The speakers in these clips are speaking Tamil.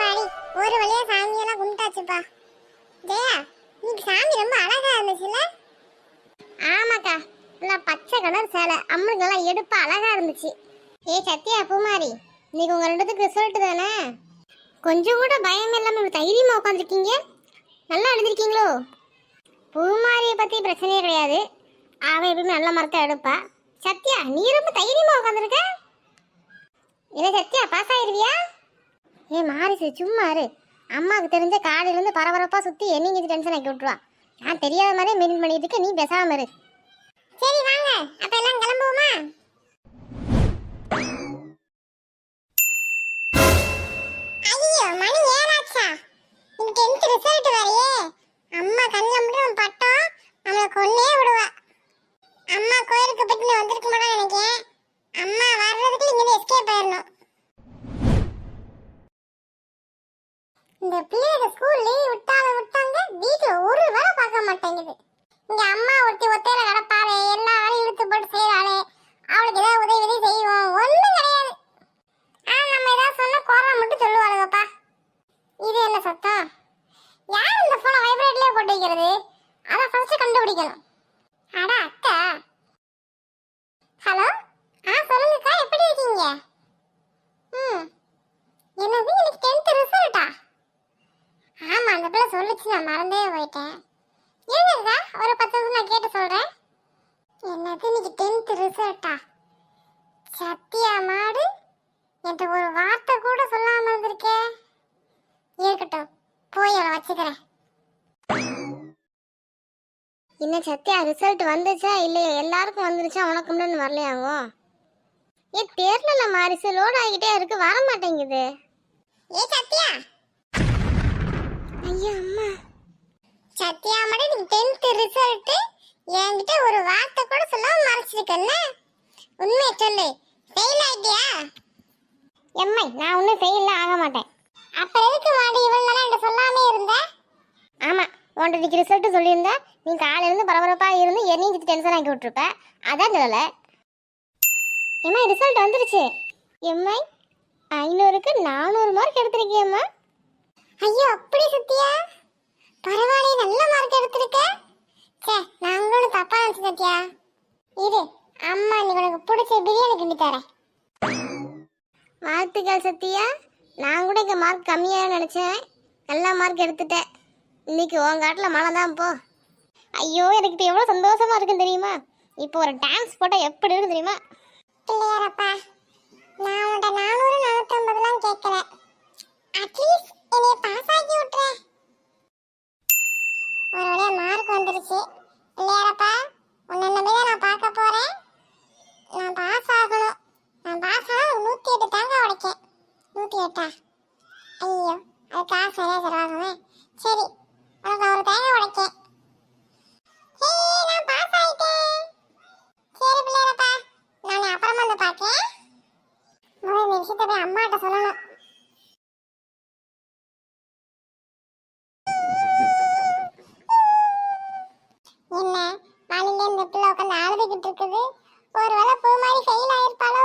அப்பாடி ஒரு வழியா சாமியெல்லாம் கும்பிட்டாச்சுப்பா. ஜெயா இன்னைக்கு சாமி ரொம்ப அழகா இருந்துச்சுல்ல? ஆமாக்கா இல்லை பச்சை கலர் சேலை. அம்மனுக்கு எல்லாம் எடுப்பா அழகா இருந்துச்சு. ஏ சத்யா பூமாரி இன்னைக்கு உங்க ரெண்டுத்துக்கு ரிசல்ட் தானே? கொஞ்சம் கூட பயம் இல்லாம தைரியமா உட்காந்துருக்கீங்க நல்லா எழுதிருக்கீங்களோ பூமாரியை பற்றி பிரச்சனையே கிடையாது. அவன் எப்பவுமே நல்ல மரத்தை எடுப்பா. சத்யா நீ ரொம்ப தைரியமாக உட்காந்துருக்க இல்லை சத்யா பாஸ் ஆயிருவியா? ஏ மாரிசு சும்மா இரு. அம்மாவுக்கு தெரிஞ்ச காலையிலேருந்து பரபரப்பாக சுற்றி என்னைக்கு டென்ஷன் ஆக்கி விட்ருவா நான் தெரியாத மாதிரியே மெயின் பண்ணிட்டு இருக்க நீ பேசாம இரு. சரி வாங்க. அப்ப எல்லாம் கிளம்புவோமா? ஐயோ மணி ஏழாச்சா? இன்னைக்கு டென்த் ரிசல்ட் வரையே. அம்மா கண்ணில் மட்டும் இந்த பிள்ளைங்க ஸ்கூல் லீவ் விட்டாலும் விட்டாங்க வீட்டுல ஒரு வேலை பார்க்க மாட்டேங்குது. இங்க அம்மா ஒருத்தி ஒத்தையில கிடப்பாளே எல்லா வேலையும் இழுத்து போட்டு செய்யறாளே அவளுக்கு ஏதாவது உதவி உதவி செய்வோம். ஒண்ணும் கிடையாது. ஆனா நம்ம ஏதாவது சொன்னா குறை மட்டும் சொல்லுவாளுங்கப்பா. இது என்ன சத்தம்? யார் இந்த போனை வைப்ரேட்லயே போட்டு வைக்கிறது? அதை ஃபர்ஸ்ட் கண்டுபிடிக்கணும். அட அக்கா ஹலோ ஆ சொல்லுங்கக்கா எப்படி இருக்கீங்க ம் என்னது எனக்கு டென்த் ரிசல்ட்டா ஆமா அந்த பிள்ளை சொல்லுச்சு நான் மறந்தே போயிட்டேன் இருங்கக்கா ஒரு பத்து நிமிஷம் நான் கேட்டு சொல்றேன் என்னது இன்னைக்கு டென்த் ரிசல்ட்டா சத்தியா மாடு என்கிட்ட ஒரு வார்த்தை கூட சொல்லாம இருந்திருக்கே இருக்கட்டும் போய் அவளை வச்சுக்கிறேன் இன்னும் சத்யா ரிசல்ட் வந்துச்சா இல்லையா? எல்லாருக்கும் வந்துருச்சா? உனக்கு மட்டும் வரலையாவோ ஏ தெரியல மாரிசு லோட் ஆகிட்டே இருக்கு. வர மாட்டேங்குது ஏ சத்யா! ஐயா அம்மா. சத்யா மட்டும் நீ டென்த் ரிசல்ட் என்கிட்ட ஒரு வார்த்தை கூட சொல்லாம மறைச்சிருக்கல்ல உண்மையை சொல்லு. ஃபெயில் ஆயிட்டியா? எம்மை நான் ஒன்றும் ஃபெயில்லாம் ஆக மாட்டேன். அப்ப எதுக்கு மாடி இவ்வளவு நேரம் என்கிட்ட சொல்லாமே இருந்த? ஆமா உன்கிட்ட இன்னைக்கு ரிசல்ட்டு சொல்லியிருந்தேன் நீ காலையிலேருந்து பரபரப்பாக இருந்து என்னையும் டென்ஷன் ஆக்கி விட்ருப்ப அதான் சொல்லலை. எம்மா ரிசல்ட் வந்துருச்சு. எம்ஐ ஐநூறுக்கு நானூறு மார்க் எடுத்திருக்கியம்மா. ஐயோ அப்படி சத்தியா பரவாயில்ல நல்ல மார்க் எடுத்திருக்க. சே நான் உங்களோட தப்பா நினைச்சு சத்தியா இது அம்மா இன்னைக்கு உனக்கு பிடிச்ச பிரியாணி கிண்டி தரேன். வாழ்த்துக்கள் சத்தியா நான் கூட இங்கே மார்க் கம்மியாக நினச்சேன். நல்ல மார்க் எடுத்துட்டேன் இன்னைக்கு உன் காட்டில் மழை தான் போ. ஐயோ எனக்கு இப்போ எவ்வளோ சந்தோஷமா இருக்குன்னு தெரியுமா? இப்போ ஒரு டான்ஸ் போட்டால் எப்படி இருக்கு தெரியுமா? இல்லையாரப்பா நான் உன்கிட்ட நானூறு நானூற்றம்பதுலாம் கேட்கல அட்லீஸ்ட் என்னைய பாஸ் ஆக்கி விட்டுறேன் ஒரு வழியாக மார்க் வந்துருச்சு. இல்லையாரப்பா உன்னை நம்பி தான் நான் பார்க்க போகிறேன் நான் பாஸ் ஆகணும். நான் பாஸ் ஆனால் ஒரு நூத்தி எட்டு தாங்க உடைக்கேன். நூற்றி எட்டா? ஐயோ அது காசு சரியா செலவாகுமே சரி உனக்கு நான் ஒரு தேங்காய் உடைக்கேன் ஏய், நான் பாஸ் ஆயிட்டேன் சரி பிள்ளையாரப்பா நான் அப்புறமா வந்து பார்க்கேன் முதல்ல இந்த விஷயத்தை போய் அம்மாட்ட சொல்லணும் என்ன மாலிங்க இந்த பிள்ளை உட்காந்து அழுதுகிட்டு இருக்குது ஒருவேளை பூ மாதிரி ஃபெயில் ஆயிருப்பாளோ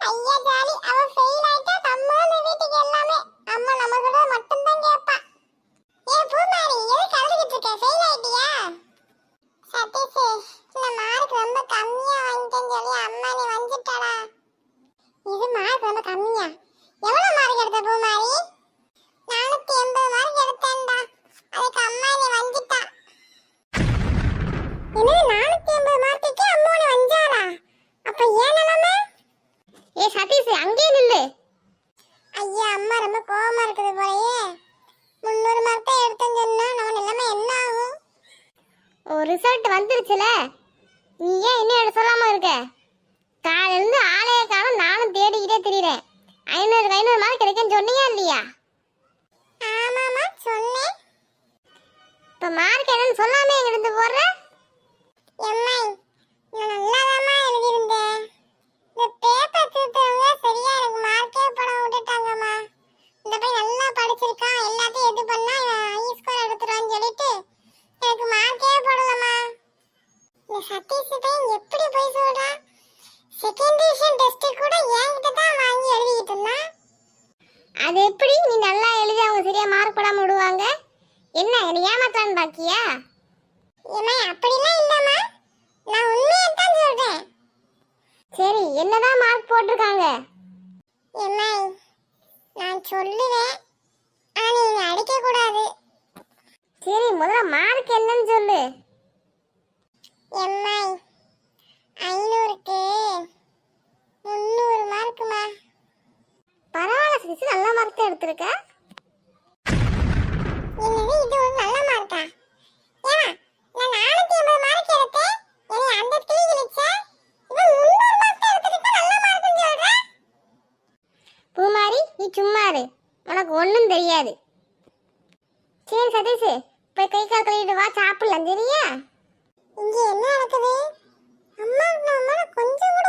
ஐயா ஜாலி அவ ஃபெயில் ஆயிட்டா நம்ம தான் இந்த வீட்டுக்கு எல்லாமே அம்மா நம்ம சொல்றது மட்டும்தான் கேட்பா ஏன் பூ மாதிரி எதுக்கு அழுதுகிட்டு இருக்க ஃபெயில் ஆயிட்டியா சதீஷ் இந்த மார்க் ரொம்ப கம்மியா வாங்கிட்டேன்னு சொல்லி அம்மா நீ வந்துட்டாடா இது மார்க் ரொம்ப கம்மியா எவ்வளவு மார்க் எடுத்த பூ மாதிரி நானூத்தி எண்பது மார்க் எடுத்தேன்டா அதுக்கு அம்மா நீ வந்துட்டா என்னது நானூத்தி ஐம்பது மார்க்குக்கு அம்மோன வந்தாரா அப்ப ஏன் நிலைமை ஏ சதீஷ் அங்கே நில்லு ஐயா அம்மா ரொம்ப கோவமா இருக்குது போலயே முந்நூறு மார்க் தான் எடுத்தேன்னு சொன்னா நம்ம நிலைமை என்ன ஆகும் ஓ ரிசல்ட் வந்துருச்சுல? நீ ஏன் இன்னும் சொல்லாம இருக்க? காலையிலேருந்து ஆளைய காலம் நானும் தேடிக்கிட்டே திரியிறேன். ஐநூறுக்கு ஐநூறு மார்க் கிடைக்குன்னு சொன்னியா இல்லையா? ஆமாமா சொன்னேன். இப்போ மார்க் என்னன்னு சொல்லாம எங்க இருந்து போடுற? எம்மை நான் நல்லாதாம்மா எழுதியிருந்தேன். இந்த பேப்பர் திருத்தவங்க சரியா எனக்கு மார்க்கே போட விட்டுட்டாங்கம்மா இந்த பையன் நல்லா படிச்சிருக்கான் எல்லாத்தையும் இது பண்ணா ஹை ஸ்கோர் எடுத்துருவான்னு சொல்லிட்டு எனக்கு மார்க்கே போடலம்மா இந்த சதீஷ் பையன் எப்படி போய் சொல்றான் செகண்ட் டிவிஷன் டெஸ்ட் கூட என்கிட்ட தான் வாங்கி எழுதிட்டு இருந்தான் அது எப்படி நீ நல்லா எழுதி அவங்க சரியா மார்க் போடாம விடுவாங்க என்ன என்னை ஏமாத்தலான்னு பாக்கியா ஏமா அப்படிலாம் இல்லம்மா நான் உண்மையை தான் சொல்றேன் சரி என்னதான் மார்க் போட்டிருக்காங்க? ஏம்மா நான் சொல்லுவேன் ஆனா நீங்க அடிக்க கூடாது சரி முதல்ல மார்க் என்னன்னு சொல்லு. எம்மா ஐநூறுக்கு முந்நூறு மார்க்குமா பரவாயில்ல சிசி நல்ல மார்க் தான் எடுத்திருக்க என்னது இது ஒரு நல்ல மார்க்கா ஏமா நான் நானூத்தி ஐம்பது மார்க் எடுத்தேன் என்னை அந்த கிளி கிழிச்ச இவன் முந்நூறு மார்க் எடுத்துட்டு நல்ல மார்க்னு சொல்ற பூமாரி நீ சும்மா இரு. உனக்கு ஒன்றும் தெரியாது. சரி சதீஷ் போய் கை கால் கழுவிட்டு வா சாப்பிடலாம் சரியா? இங்கே என்ன நடக்குது? அம்மா அம்மா கொஞ்சம் கூட